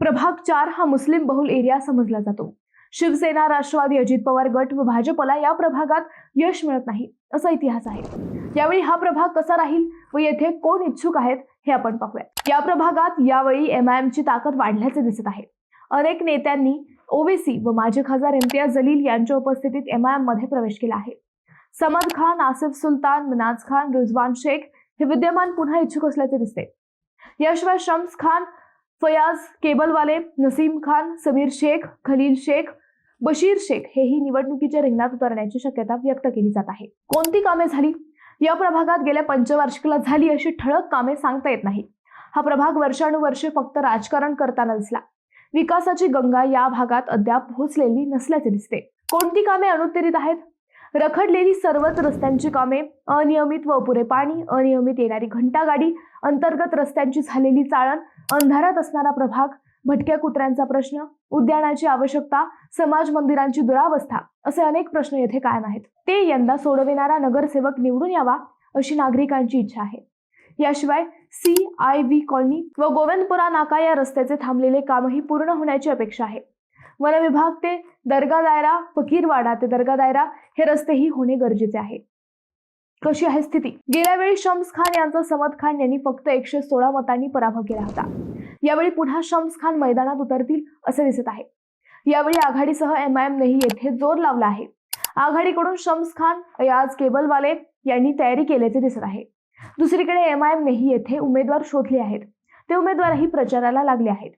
प्रभाग चार हा मुस्लिम बहुल एरिया समजला जातो. शिवसेना राष्ट्रवादी अजित पवार गट व भाजपला या प्रभागात यश मिळत नाही असा इतिहास आहे. यावेळी हा प्रभाग कसा राहील व येथे कोण इच्छुक आहेत हे आपण पाहूया या प्रभागात यावेळी एम आय ची ताकद वाढल्याचे दिसत आहे. अनेक नेत्यांनी ओवेसी व माजी खासदार इम्तियाज जलील यांच्या उपस्थितीत एम आय एममध्ये प्रवेश केला आहे. समद खान आसिफ सुलतान मिनाज खान रिजवान शेख हे विद्यमान पुन्हा इच्छुक असल्याचे दिसते. याशिवाय शम्स खान फयाज केबलवाले नसीम खान समीर शेख खलील शेख बशीर शेख हेही निवडणुकीच्या रिंगणात उतरण्याची शक्यता व्यक्त केली जात आहे. कोणती कामे झाली? या प्रभागात गेल्या पंचवार्षिकला झाली अशी ठळक कामे सांगता येत नाही. हा प्रभाग वर्षानुवर्षे फक्त राजकारण करताना दिसला. विकासाची गंगा या भागात अद्याप पोहोचलेली नसल्याचे दिसते. कोणती कामे अनुत्तरित आहेत? रखडलेली सर्वच रस्त्यांची कामे अनियमित व अपुरे पाणी अनियमित येणारी घंटागाडी अंतर्गत रस्त्यांची झालेली चाळण अंधारात असणारा प्रभाग भटक्या कुत्र्यांचा प्रश्न उद्यानाची आवश्यकता समाज मंदिरांची दुरावस्था असे अनेक प्रश्न येथे कायम आहेत. ते यंदा सोडविणारा नगरसेवक निवडून यावा अशी नागरिकांची इच्छा आहे. याशिवाय सी आय व्ही कॉलनी व गोविंदपुरा नाका या रस्त्याचे थांबलेले कामही पूर्ण होण्याची अपेक्षा आहे. वन विभाग ते दर्गा दायरा फकीरवाडा ते दर्गा दायरा हे रस्तेही होणे गरजेचे आहे. कशी आहे स्थिती? गेल्या वेळी शम्स खान यांचा समद खान यांनी फक्त एकशे सोळा मतांनी पराभव केला होता. यावेळी पुन्हा शम्स खान मैदानात उतरतील असे दिसत आहे. यावेळी आघाडीसह एम आय एमनेही येथे जोर लावला आहे. आघाडीकडून शम्स खान अयाज केबलवाले यांनी तयारी केल्याचे दिसत आहे. दुसरीकडे एम आय एमनेही येथे उमेदवार शोधले आहेत. ते उमेदवारही प्रचाराला लागले आहेत.